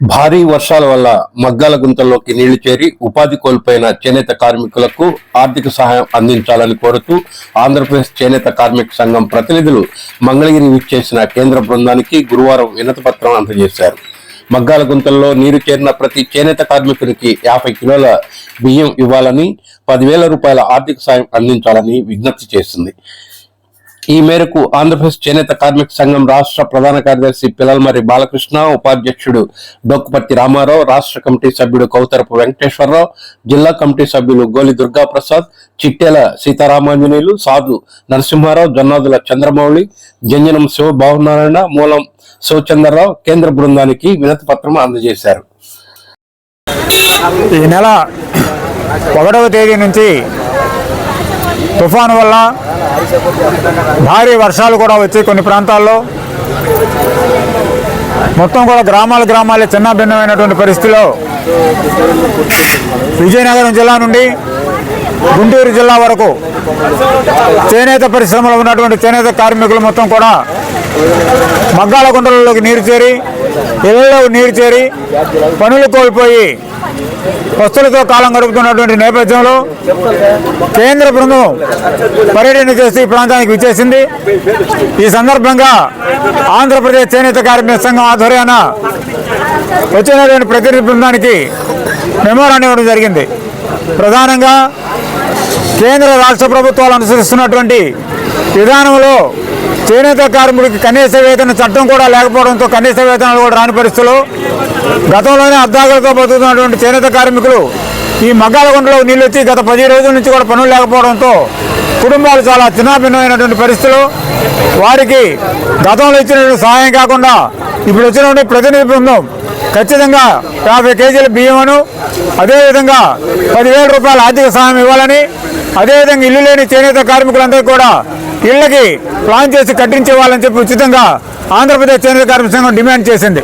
భారీ వర్షాల వల్ల మగ్గాల గుంతల్లోకి నీళ్ళు చేరి ఉపాధి కోల్పోయిన చేనేత కార్మికులకు ఆర్థిక సహాయం అందించాలని కోరుతూ ఆంధ్రప్రదేశ్ చేనేత కార్మిక సంఘం ప్రతినిధులు మంగళగిరి విచ్చేసిన కేంద్ర బృందానికి గురువారం వినతిపత్రం అందజేశారు. మగ్గాల గుంతల్లో నీరు చేరిన ప్రతి చేనేత కార్మికునికి యాభై కిలోల బియ్యం ఇవ్వాలని పదివేల రూపాయల ఆర్థిక సాయం అందించాలని విజ్ఞప్తి చేసింది. ఈ మేరకు ఆంధ్రప్రదేశ్ చేనేత కార్మిక సంఘం రాష్ట్ర ప్రధాన కార్యదర్శి పిల్లలమరి బాలకృష్ణ ఉపాధ్యక్షుడు డొక్కుపర్తి రామారావు రాష్ట్ర కమిటీ సభ్యుడు కౌతరపు వెంకటేశ్వరరావు జిల్లా కమిటీ సభ్యులు గోలి దుర్గాప్రసాద్ చిట్టెల సీతారామాంజనేయులు సాధు నరసింహారావు జొన్నాదుల చంద్రమౌళి జంజనం శివ భావనారాయణ మూలం శివచంద్రరావు కేంద్ర బృందానికి వినతి పత్రం అందజేశారు. ఈ నెల ఒకటవ తేదీ నుంచి తుఫాను వల్ల భారీ వర్షాలు కూడా వచ్చాయి కొన్ని ప్రాంతాల్లో. మొత్తం కూడా గ్రామాల గ్రామాలే చిన్న భిన్నమైనటువంటి పరిస్థితిలో విజయనగరం జిల్లా నుండి గుంటూరు జిల్లా వరకు చేనేత పరిశ్రమలో ఉన్నటువంటి చేనేత కార్మికులు మొత్తం కూడా మగ్గాల గుంటలలోకి నీరు చేరి ఇళ్ళలో నీరు చేరి పనులు కోల్పోయి వస్తువులతో కాలం గడుపుతున్నటువంటి నేపథ్యంలో కేంద్ర బృందం పర్యటన చేసి ఈ ప్రాంతానికి విచ్చేసింది. ఈ సందర్భంగా ఆంధ్రప్రదేశ్ చేనేత కార్మిక సంఘం ఆధ్వర్యాన వచ్చినటువంటి ప్రతినిధి బృందానికి మెమోరాన్ని ఇవ్వడం జరిగింది. ప్రధానంగా కేంద్ర రాష్ట్ర ప్రభుత్వాలు అనుసరిస్తున్నటువంటి విధానంలో చేనేత కార్మికుడికి కనీస వేతన చట్టం కూడా లేకపోవడంతో కనీస వేతనాలు కూడా రాని పరిస్థితులు గతంలోనే అద్దాకులతో బతుకుతున్నటువంటి చేనేత కార్మికులు ఈ మగ్గాల నీళ్ళు వచ్చి గత పది రోజుల నుంచి కూడా పనులు లేకపోవడంతో కుటుంబాలు చాలా చిన్నాభిన్నమైనటువంటి పరిస్థితులు. వారికి గతంలో ఇచ్చినటువంటి సహాయం కాకుండా ఇప్పుడు వచ్చినటువంటి ప్రతినిధి బృందం ఖచ్చితంగా యాభై కేజీల బియ్యమును అదేవిధంగా పదివేల రూపాయల ఆర్థిక సహాయం ఇవ్వాలని అదేవిధంగా ఇల్లు లేని చేనేత కార్మికులందరికీ కూడా ఇళ్ళకి ప్లాన్ చేసి కట్టించేవాలని చెప్పి ఉచితంగా ఆంధ్రప్రదేశ్ చేనేత కార్మిక సంఘం డిమాండ్ చేసింది.